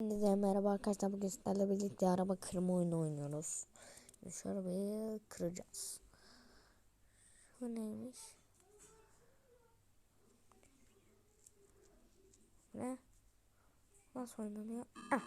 Hepinize merhaba arkadaşlar bugün sizlerle birlikte araba kırma oyunu oynuyoruz. Şu arabayı kıracağız. Bu neymiş? Ne? Nasıl oynanıyor? Ah.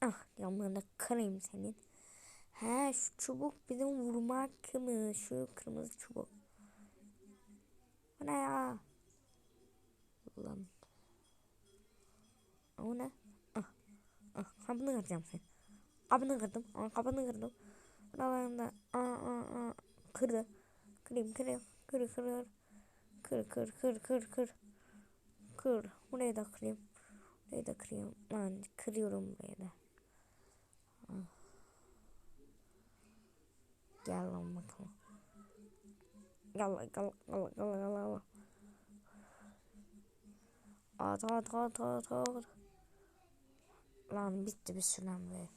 Ah yanlarına kırayım senin. He şu çubuk bizim vurmak mı? Şu kırmızı çubuk. Bu ne ya? Ulan. O ne? Ah. Ah. Kapını kıracağım sen. Kapını kırdım. Ah, kapını kırdım. Buralarında. Aa, aa, aa. Kırdı. Kırayım kırayım. Kır kır. Kır kır kır kır kır. Kır. Burayı da kırayım. Burayı da kırayım. Lan kırıyorum burayı da. Ah. Gel lan bakalım. Gel gel gel gel gel gel. At at at at at. Lan bitti bir süren be.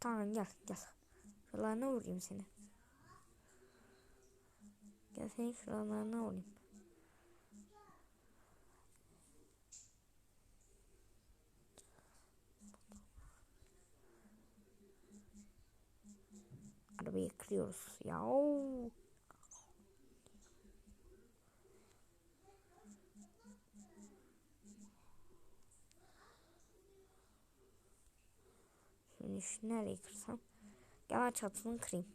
Tamam gel gel. Şuralarına vurayım seni. Gel seni şuralarına vurayım. Arabayı kırıyoruz. Ya. Şimdi şu nereye kırsam? Gel çatısını kırayım.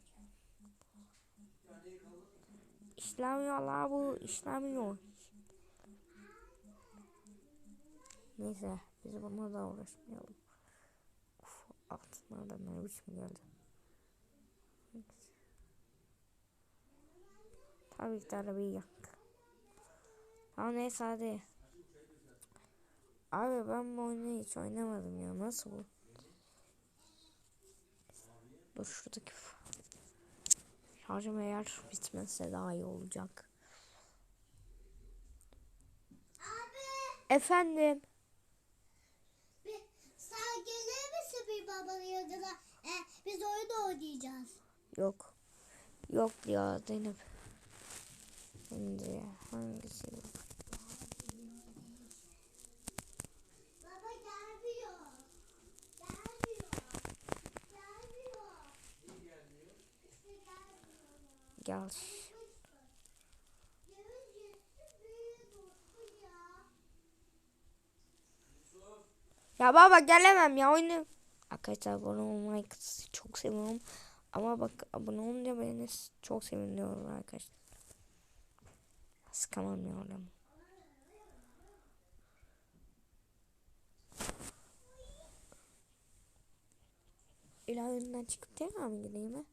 İşlemiyor la bu işlemiyor. Neyse biz bununla da uğraşmayalım. Uf, altına da ne biçim geldi. Tabii ki de arabayı yak. Tamam neyse hadi. Abi ben bu oyunu hiç oynamadım ya. Nasıl bu? Dur şuradaki şarjım eğer bitmezse daha iyi olacak. Abi Efendim. bir, sen gelir misin bir babanın yanına? E, biz oyun oynayacağız. Yok. Yok ya Zeynep. Şimdi hangisi? Olsun ya. Baba gelemem ya oyunu. Arkadaşlar abone olmayı çok seviyorum. Ama bak abone olunca beni çok seviniyorum arkadaşlar. Sıkamam ya oradan. İlahi oyundan çıkıp tekrar mı gireyim ha?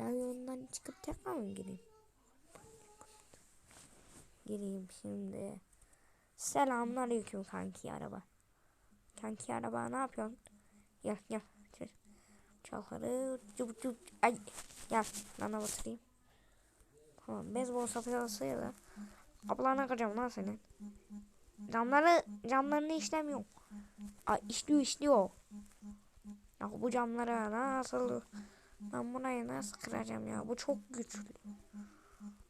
İlahi oyundan çıkıp tekrar mı gireyim? Gireyim şimdi. Selamünaleyküm kanki araba. Kanki araba ne yapıyorsun? Gel gel. Çalları cıp cıp. Ay gel. Nana batırayım. Tamam beyzbol sapıyasıyla kapılarına kıracağım lan senin. Camları camlarını işlemiyor. Ay işliyor işliyor. Ya bu camları nasıl ben burayı nasıl kıracağım ya bu çok güçlü.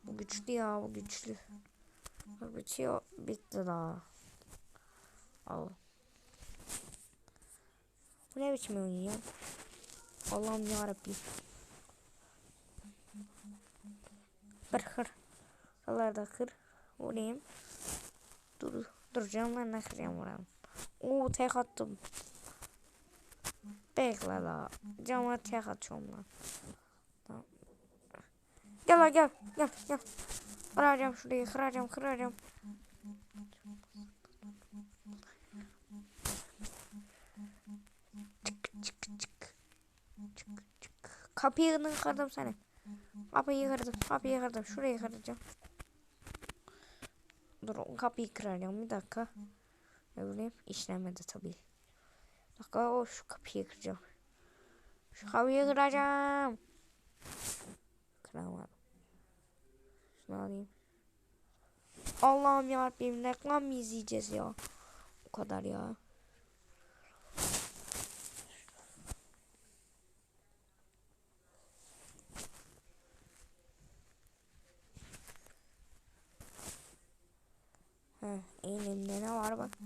Bu güçlü ya bu güçlü. Bitiyor bitti daha. Al. Bu ne biçim oyun ya? Allah'ım yarabbim. Kır kır. Şuraları da kır. Vurayım. Dur. Dur camlarına kıracağım vuram. Oo tek attım. Bekle la. Cama tek atıyorum lan. Gel la gel. Gel gel. Kıracağım şurayı kıracağım kıracağım. Çık çık çık. Çık çık. Kapıyı kırdım seni. Kapıyı kırdım. Kapıyı kırdım. Şurayı kıracağım. Dur kapıyı kıracağım. Bir dakika. Ne bileyim. işlemedi tabii. Dakika o şu kapıyı kıracağım. Şu kapıyı kıracağım. Kıramadım. Şunu alayım. Allah'ım yarabbim reklam mı izleyeceğiz ya? O kadar ya. He, elimde ne var bak.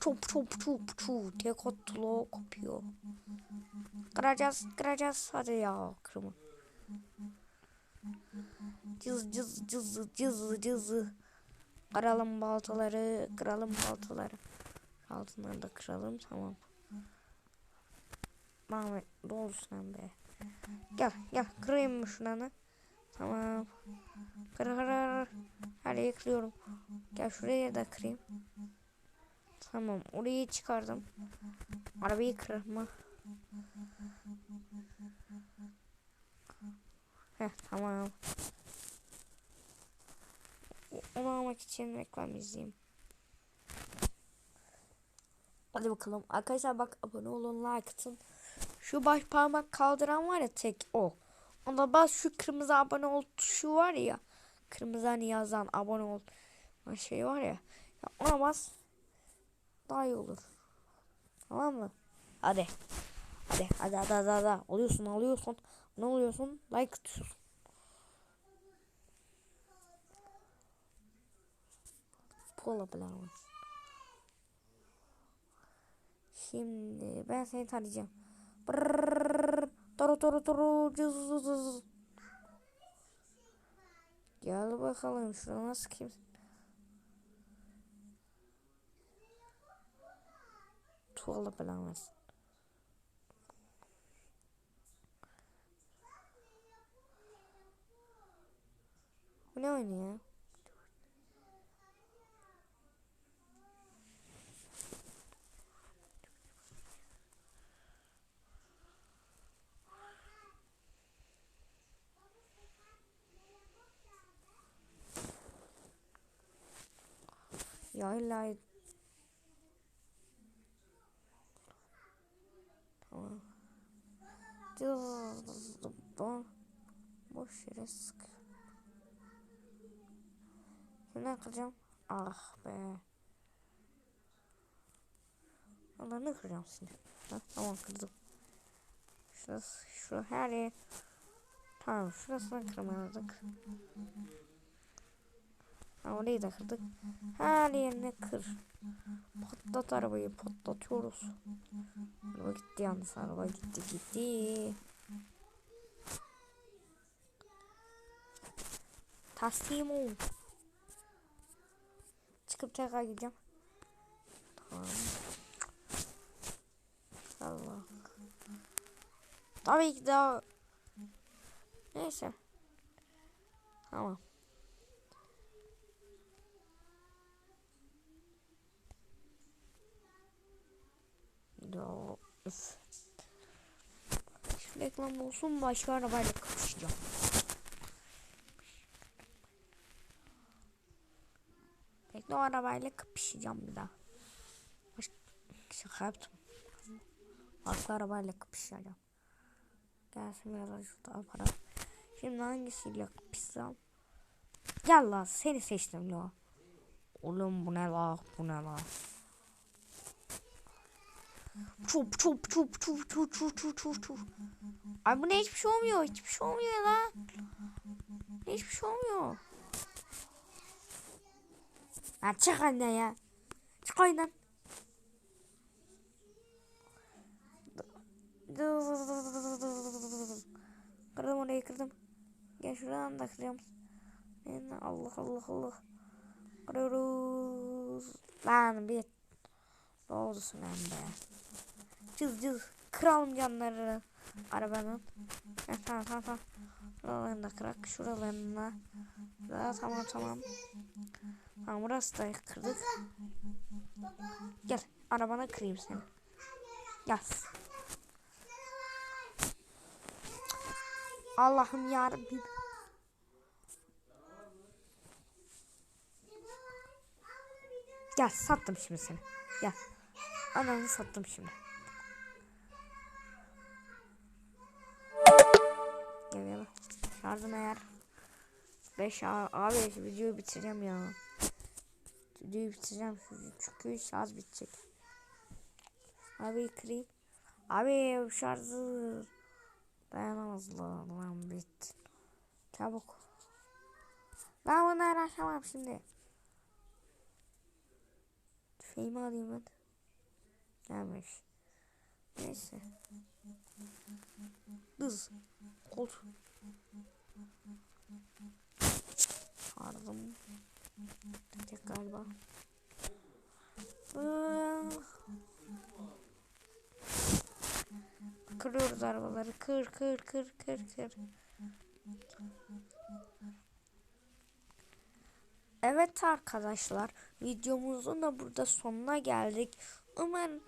Çup çup çup çup tek atlı kopuyor. Kıracağız kıracağız hadi ya kırma. Cız cız cız cız cız. Kıralım baltaları kıralım baltaları. Altınları da kıralım tamam. Mahmut dolu sen be. Gel gel kırayım mı şunları? Tamam. Kır kır kır. Her yeri. Gel şuraya da kırayım. Tamam orayı çıkardım. Arabayı kırma. Heh tamam. Onu almak için reklam izleyeyim. Hadi bakalım. Arkadaşlar bak abone olun like atın. Şu baş parmak kaldıran var ya tek o. Ona bas şu kırmızı abone ol tuşu var ya. Kırmızı hani yazan abone ol şey var ya. ya ona bas. Daha iyi olur. Tamam mı? Hadi. Hadi hadi hadi hadi. hadi. Oluyorsun alıyorsun. Ne oluyorsun? Like. Pola Blower. Şimdi ben seni tanıyacağım. Brrrr, toru toru toru. Gel bakalım şuna nasıl kim? Tuvalı Blower. Bu ne oynuyor? Ya illa Tamam. Boş yere sık. Şunu kıracağım. Ah be. Onları kıracağım şimdi. Ha, tamam kırdım. Şurası, şu her yer. Tamam şurasını kırmadık. Ha, orayı da kırdık. Her yerini kır. Patlat arabayı patlatıyoruz. Araba gitti yalnız araba gitti gitti. Teslim ol. Çıkıp tekrar gideceğim. Tamam. Allah. Tabii ki daha. Neyse. Tamam. Ya üf. Şu reklam olsun başka arabayla kapışacağım. Bekle o arabayla kapışacağım bir daha. Baş... Şaka yaptım. Başka arabayla kapışacağım. Gelsin biraz şurada para. Şimdi hangisiyle kapışsam? Gel lan seni seçtim ya. Oğlum bu ne la bu ne la. Çup çup çup çup çup çup çup çup çup. Ay bu ne hiçbir şey olmuyor. Hiçbir şey olmuyor lan. Hiçbir şey olmuyor. Lan çık anne ya. Çık oyundan. Kırdım orayı kırdım. Gel şuradan da kıracağım. Allah Allah Allah. Kırıyoruz. Lan bir. Ne oldu sen be? Cız cız. Kıralım canları arabanın. Heh, tamam tamam tamam. Şuralarını da kırak. Şuralarını da. da. Tamam tamam. Tamam burası da kırdık. Gel arabana kırayım seni. Gel. Allah'ım yarabbim. Gel sattım şimdi seni. Gel. Ananı sattım şimdi. Gel gel. Şarjım eğer. 5 abi videoyu bitireceğim ya. Videoyu bitireceğim çünkü şarj bitecek. Abi kırayım. Abi şarjı dayanamaz lan lan bit. Çabuk. Ben bunları açamam şimdi. Şeyimi alayım ben. Gelmiş. Neyse. Hız. Kol. Pardon. Tek galiba. Ah. Kırıyoruz arabaları. Kır kır kır kır kır. Evet arkadaşlar videomuzun da burada sonuna geldik. Umarım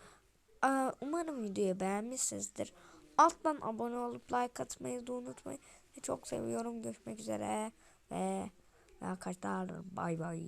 umarım videoyu beğenmişsinizdir. Alttan abone olup like atmayı da unutmayın. Çok seviyorum. Görüşmek üzere ve arkadaşlar bay bay.